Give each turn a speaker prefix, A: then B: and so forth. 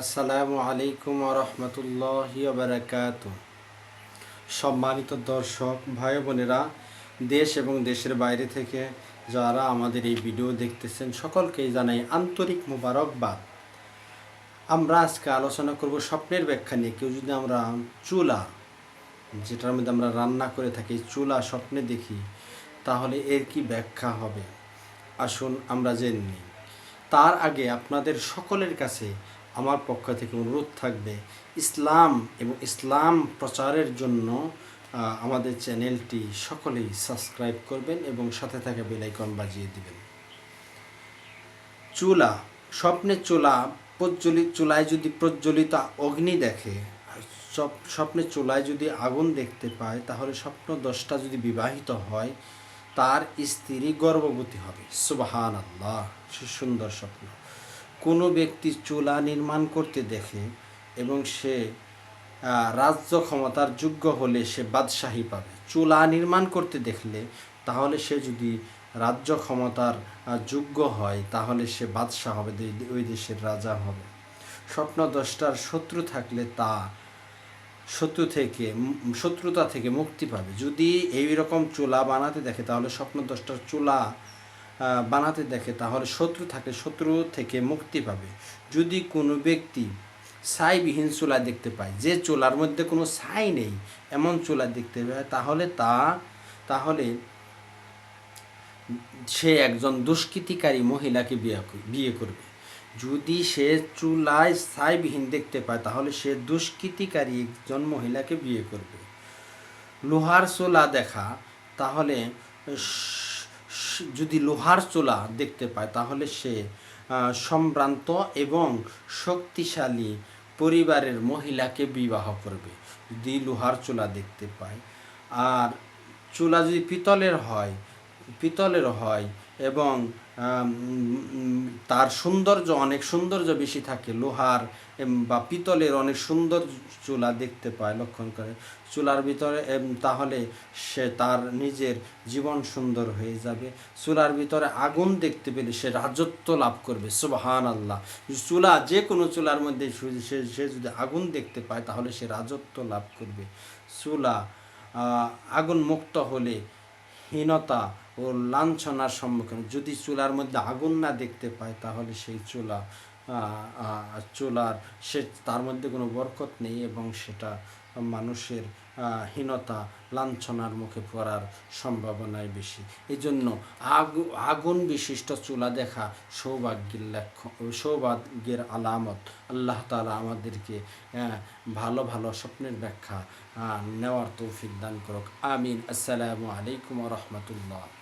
A: আসসালামু আলাইকুম রহমতুল্লাহ বারাকাত সম্মানিত দর্শক, ভাই বোনেরা, দেশ এবং দেশের বাইরে থেকে যারা আমাদের এই ভিডিও দেখতেছেন, সকলকেই জানাই আন্তরিক মোবারকবাদ। আমরা আজকে আলোচনা করব স্বপ্নের ব্যাখ্যা নিয়ে। কেউ যদি আমরা চুলা, যেটার মধ্যে আমরা রান্না করে থাকি, চুলা স্বপ্নে দেখি, তাহলে এর কি ব্যাখ্যা হবে? আসুন আমরা জেনে নিই। তার আগে আপনাদের সকলের কাছে আমার পক্ষ থেকে অনুরোধ থাকবে। ইসলাম এবং ইসলাম প্রচারের জন্য আমাদের চ্যানেলটি সকলেই সাবস্ক্রাইব করবেন এবং সাথে থাকা বেলাইকন বাজিয়ে দিবেন। চুলা, স্বপ্নে চুলা প্রজ্বলিত চুলায় যদি প্রজ্বলিত অগ্নি দেখে স্বপ- স্বপ্নে চুলায় যদি আগুন দেখতে পায়, তাহলে স্বপ্ন দশটা যদি বিবাহিত হয়, তার স্ত্রী গর্ভবতী হবে। সুবাহান আল্লাহ সুন্দর স্বপ্ন। কোনো ব্যক্তি চুলা নির্মাণ করতে দেখে এবং সে রাজ্য ক্ষমতার যোগ্য হলে সে বাদশাহী পাবে। চুলা নির্মাণ করতে দেখলে তাহলে সে যদি রাজ্য ক্ষমতার যোগ্য হয় তাহলে সে বাদশাহ হবে ওই দেশের রাজা হবে। স্বপ্ন দশটার শত্রু থাকলে তা শত্রু থেকে শত্রুতা থেকে মুক্তি পাবে। যদি এই রকম চুলা বানাতে দেখে তাহলে স্বপ্ন দশটার চুলা বানাতে দেখে, তাহলে শত্রু থাকে শত্রু থেকে মুক্তি পাবে। যদি কোনো ব্যক্তি ছাইবিহীন চুলা দেখতে পায়, যে চুলার মধ্যে কোনো ছাই নেই, এমন চুলা দেখতে পায়, তাহলে তা, তাহলে সে একজন দুষ্কৃতিকারী মহিলাকে বিয়ে বিয়ে করবে। যদি সে চুলায় ছাইবিহীন দেখতে পায়, তাহলে সে দুষ্কৃতিকারী একজন মহিলাকে বিয়ে করবে। লোহার চোলা দেখা, তাহলে যদি লোহার চোলা দেখতে পায়, তাহলে সে সম্ভ্রান্ত এবং শক্তিশালী পরিবারের মহিলাকে বিবাহ করবে যদি লোহার চোলা দেখতে পায়। আর চুলা যদি পিতলের হয় পিতলের হয় এবং তার সৌন্দর্য অনেক সৌন্দর্য বেশি থাকে। লোহার বা পিতলের অনেক সুন্দর চুলা দেখতে পায় লক্ষণ করে। চুলার ভিতরে তাহলে সে তার নিজের জীবন সুন্দর হয়ে যাবে। চুলার ভিতরে আগুন দেখতে পেলে সে রাজত্ব লাভ করবে। সুবাহান আল্লাহ চুলা যে কোনো চুলার মধ্যে সে- সে যদি আগুন দেখতে পায়, তাহলে সে রাজত্ব লাভ করবে। চুলা আগুন মুক্ত হলে হীনতা ও লাঞ্ছনার সম্মুখীন যদি চুলার মধ্যে আগুন না দেখতে পায়, তাহলে সেই চুলা চুলার সে, তার মধ্যে কোনো বরকত নেই এবং সেটা মানুষের হীনতা, লাঞ্ছনার মুখে পড়ার সম্ভাবনাই বেশি। এই জন্য আগু, আগুন বিশিষ্ট চুলা দেখা সৌভাগ্যের লক্ষ্য, সৌভাগ্যের আলামত। আল্লাহ তালা আমাদেরকে ভালো ভালো স্বপ্নের ব্যাখ্যা নেওয়ার তৌফিক দান করুক। আমিন। আসসালামু আলাইকুম রহমতুল্লাহ।